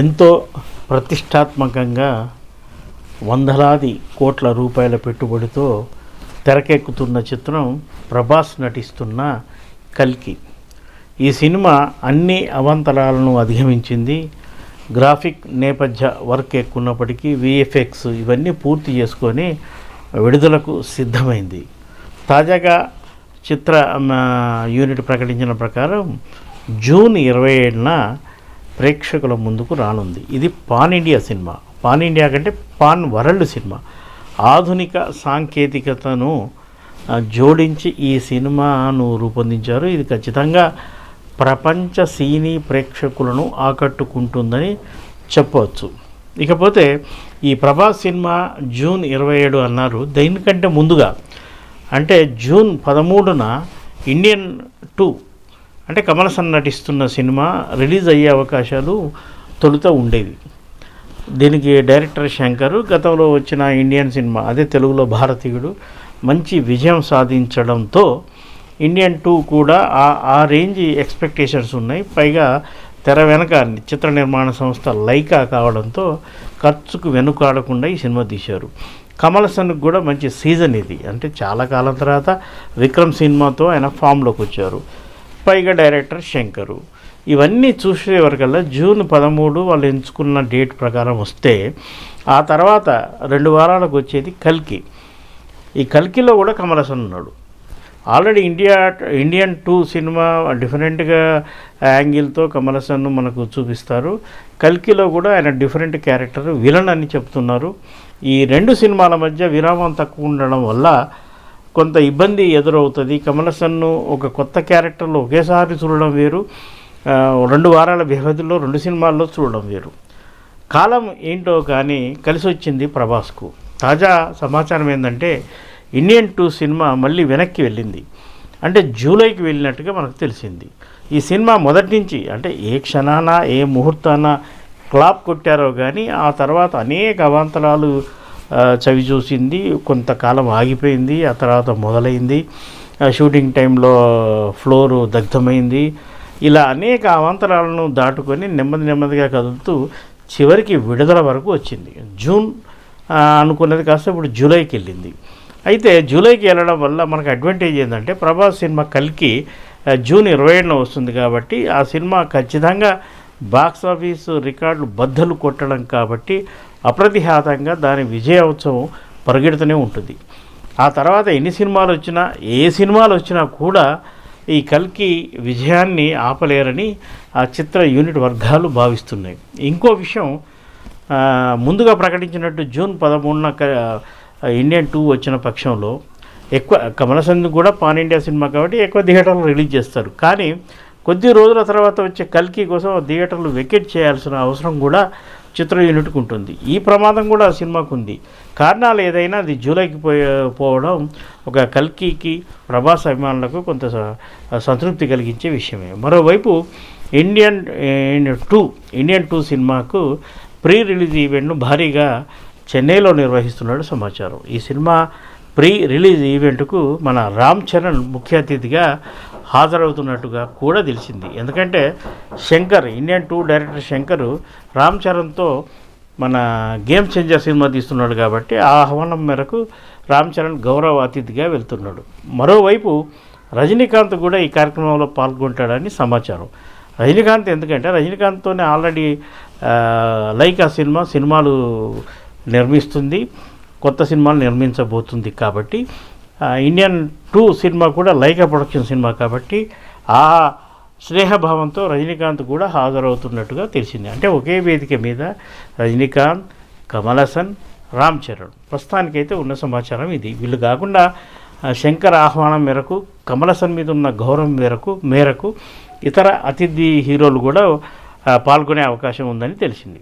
ఎంతో ప్రతిష్టాత్మకంగా వందలాది కోట్ల రూపాయల పెట్టుబడితో తెరకెక్కుతున్న చిత్రం ప్రభాస్ నటిస్తున్న కల్కి. ఈ సినిమా అన్ని అవంతరాలను అధిగమించింది. గ్రాఫిక్ నేపథ్య వర్క్ ఎక్కున్నప్పటికీ విఎఫ్ఎక్స్ ఇవన్నీ పూర్తి చేసుకొని విడుదలకు సిద్ధమైంది. తాజాగా చిత్ర యూనిట్ ప్రకటించిన ప్రకారం జూన్ ఇరవై ఏడున ప్రేక్షకుల ముందుకు రానుంది. ఇది pan India cinema. Pan India కంటే పాన్ వరల్డ్ సినిమా. ఆధునిక సాంకేతికతను జోడించి ఈ సినిమాను రూపొందించారు. ఇది ఖచ్చితంగా ప్రపంచ సినీ ప్రేక్షకులను ఆకట్టుకుంటుందని చెప్పవచ్చు. ఇకపోతే ఈ ప్రభాస్ సినిమా జూన్ ఇరవై ఏడు అన్నారు. దీనికంటే ముందుగా అంటే జూన్ పదమూడున ఇండియన్ టూ అంటే కమల్ హసన్ నటిస్తున్న సినిమా రిలీజ్ అయ్యే అవకాశాలు తొలుత ఉండేవి. దీనికి డైరెక్టర్ శంకర్ గతంలో వచ్చిన ఇండియన్ సినిమా అదే తెలుగులో భారతీయుడు మంచి విజయం సాధించడంతో ఇండియన్ టూ కూడా ఆ ఆ రేంజ్ ఎక్స్పెక్టేషన్స్ ఉన్నాయి. పైగా తెర వెనక చిత్ర నిర్మాణ సంస్థ లైకా కావడంతో ఖర్చుకు వెనుకాడకుండా ఈ సినిమా తీశారు. కమల్ హసన్కి కూడా మంచి సీజన్ ఇది. అంటే చాలా కాలం తర్వాత విక్రమ్ సినిమాతో ఆయన ఫామ్లోకి వచ్చారు. పైగా డైరెక్టర్ శంకరు. ఇవన్నీ చూసేవరకల్లా జూన్ పదమూడు వాళ్ళు ఎంచుకున్న డేట్ ప్రకారం వస్తే ఆ తర్వాత రెండు వారాలకు వచ్చేది కల్కి. ఈ కల్కిలో కూడా కమలసన్ ఉన్నాడు. Already India Indian two cinema డిఫరెంట్గా యాంగిల్తో కమలసన్ను మనకు చూపిస్తారు. కల్కిలో కూడా ఆయన డిఫరెంట్ క్యారెక్టర్ విలన్ అని చెప్తున్నారు. ఈ రెండు సినిమాల మధ్య విరామం తక్కువ ఉండడం వల్ల కొంత ఇబ్బంది ఎదురవుతుంది. కమల్ సన్ను ఒక కొత్త క్యారెక్టర్లో ఒకేసారి చూడడం వేరు. రెండు వారాల వ్యవధిలో రెండు సినిమాల్లో చూడడం వేరు. కాలం ఏంటో కానీ కలిసి వచ్చింది ప్రభాస్కు. తాజా సమాచారం ఏంటంటే ఇండియన్ టూ సినిమా మళ్ళీ వెనక్కి వెళ్ళింది. అంటే జూలైకి వెళ్ళినట్టుగా మనకు తెలిసింది. ఈ సినిమా మొదటి నుంచి అంటే ఏ క్షణాన ఏ ముహూర్తాన క్లాప్ కొట్టారో కానీ ఆ తర్వాత అనేక అవాంతరాలు చవి చూసింది కొంతకాలం ఆగిపోయింది ఆ తర్వాత మొదలైంది. షూటింగ్ టైంలో ఫ్లోరు దగ్ధమైంది. ఇలా అనేక అవాంతరాలను దాటుకొని నెమ్మది నెమ్మదిగా కదులుతూ చివరికి విడుదల వరకు వచ్చింది. జూన్ అనుకున్నది కాస్త ఇప్పుడు జూలైకి వెళ్ళింది. అయితే జూలైకి వెళ్ళడం వల్ల మనకు అడ్వాంటేజ్ ఏంటంటే ప్రభాస్ సినిమా కలికి జూన్ ఇరవై ఏడున వస్తుంది కాబట్టి ఆ సినిమా ఖచ్చితంగా బాక్స్ ఆఫీసు రికార్డులు బద్దలు కొట్టడం కాబట్టి అప్రతిహాతంగా దాని విజయోత్సవం పరిగెడుతూనే ఉంటుంది. ఆ తర్వాత ఎన్ని సినిమాలు వచ్చినా ఏ సినిమాలు వచ్చినా కూడా ఈ కల్కి విజయాన్ని ఆపలేరని ఆ చిత్ర యూనిట్ వర్గాలు భావిస్తున్నాయి. ఇంకో విషయం ముందుగా ప్రకటించినట్టు జూన్ పదమూడున ఇండియన్ టూ వచ్చిన పక్షంలో ఎక్కువ కమలసంద్ కూడా పాన్ ఇండియా సినిమా కాబట్టి ఎక్కువ థియేటర్లు రిలీజ్ చేస్తారు. కానీ కొద్ది రోజుల తర్వాత వచ్చే కల్కి కోసం థియేటర్లు వెకెట్ చేయాల్సిన అవసరం కూడా చిత్ర యూనిట్కు ఉంటుంది. ఈ ప్రమాదం కూడా ఆ సినిమాకు ఉంది. కారణాలు ఏదైనా అది జూలైకి పోవడం ఒక కల్కికి ప్రభాస్ అభిమానులకు కొంత స- సంతృప్తి కలిగించే విషయమే. మరోవైపు ఇండియన్ టూ ఇండియన్ టూ సినిమాకు ప్రీ రిలీజ్ ఈవెంట్ను భారీగా చెన్నైలో నిర్వహిస్తున్నాడు సమాచారం. ఈ సినిమా ప్రీ రిలీజ్ ఈవెంట్కు మన రామ్ చరణ్ ముఖ్య అతిథిగా హాజరవుతున్నట్టుగా కూడా తెలిసింది. ఎందుకంటే Shankar Indian two director Shankar Ram చరణ్తో మన గేమ్ చేంజర్ సినిమా తీస్తున్నాడు కాబట్టి ఆ ఆహ్వానం మేరకు రామ్ చరణ్ గౌరవ అతిథిగా వెళ్తున్నాడు. మరోవైపు రజనీకాంత్ కూడా ఈ కార్యక్రమంలో పాల్గొంటాడని సమాచారం. రజనీకాంత్ ఎందుకంటే రజనీకాంత్తోనే ఆల్రెడీ ఆ, లైకా సినిమా సినిమాలు నిర్మిస్తుంది కొత్త సినిమాలు నిర్మించబోతుంది కాబట్టి ఇండియన్ టూ సినిమా కూడా లైకా ప్రొడక్షన్ సినిమా కాబట్టి ఆ స్నేహభావంతో రజనీకాంత్ కూడా హాజరవుతున్నట్టుగా తెలిసింది. అంటే ఒకే వేదిక మీద రజనీకాంత్ కమల్ రామ్ చరణ్. ప్రస్తుతానికైతే ఉన్న సమాచారం ఇది. వీళ్ళు కాకుండా శంకర్ ఆహ్వానం మేరకు కమల్ మీద ఉన్న గౌరవం మేరకు మేరకు ఇతర అతిథి హీరోలు కూడా పాల్గొనే అవకాశం ఉందని తెలిసింది.